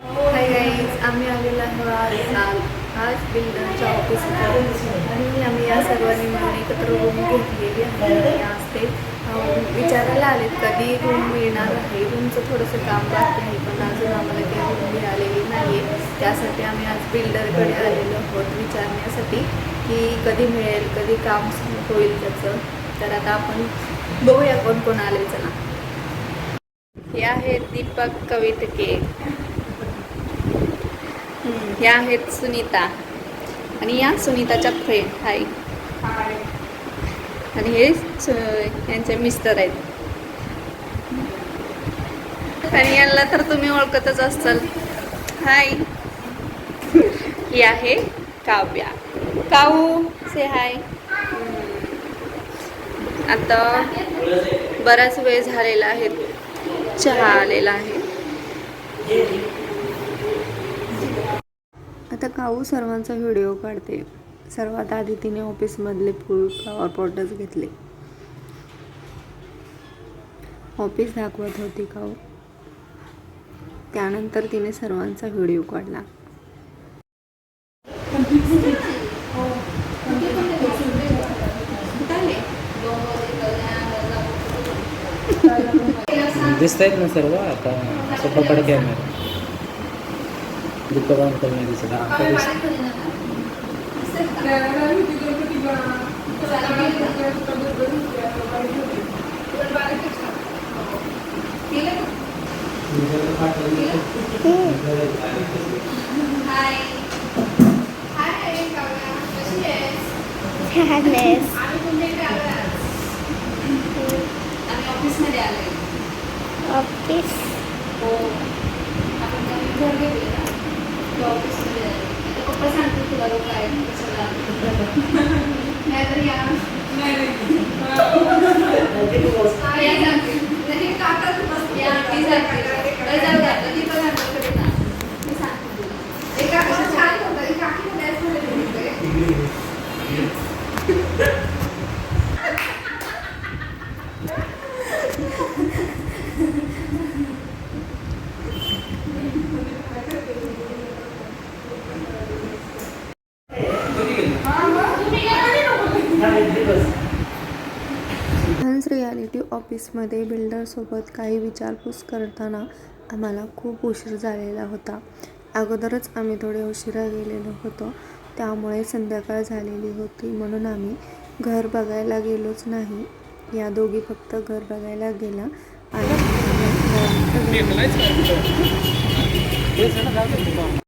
Hi guys आम्ही आलेलो आहे आज आज आज बिल्डरच्या ऑफिसमध्ये आणि आम्ही या सर्वांनी मिळून एकत्र रूम घेतलेली आहे आणि आज ते अं, विचारायला आलेत कधी रूम मिळणार आहे रूमचं थोडंसं काम बाकी आहे पण अजून आम्हाला काही रूम मिळालेली नाही त्यासाठी आम्ही आज बिल्डरकडे आलेलो आहोत विचारण्यासाठी की कधी मिळेल कधी काम सुरू होईल त्याचं. तर आता आपण बघूया कोण कोण आले चला. हे आहेत दीपक कवितके हे ह्या आहेत सुनीता. आणि या सुनीताच्या फ्रेंड हाय आणि हे यांचे मिस्टर आहेत. आणि यांना तर तुम्ही ओळखतच असाल. हाय ही आहे काव्या. काऊ से हाय आता बराच वेळ झालेला आहे. चहा आलेला आहे. आता काऊ सर्वांचा व्हिडिओ काढते. सर्वात आधी तिने ऑफिसमधले फुल फ्लॉवर पॉटच घेतले. ऑफिस दाखवत होती का हो? त्यानंतर तिने सर्वांचा व्हिडिओ काढला. दिसत आहेत ना सर्व आता सोपा पडे कॅमेरा दीपक दिसत ऑफिस हो आपण घर घेतले ऑफिसमध्ये पप्पा सांगतील तुला लोक लागतं. नाहीतर या. नाही, काका तू बस. या. ती सांगते तरी ना. मी सांगते तुला. हे काका छान होतं. हे काकी पण याच मध्ये बोलते. हंस रियालिटी ऑफिसमध्ये बिल्डरसोबत काही विचारपूस करताना आम्हाला खूप उशीर झालेला होता. अगोदरच आम्ही थोडे उशिरा गेलेलो होतो. त्यामुळे संध्याकाळ झालेली होती म्हणून आम्ही घर बघायला गेलोच नाही. या दोघी फक्त घर बघायला गेला आणि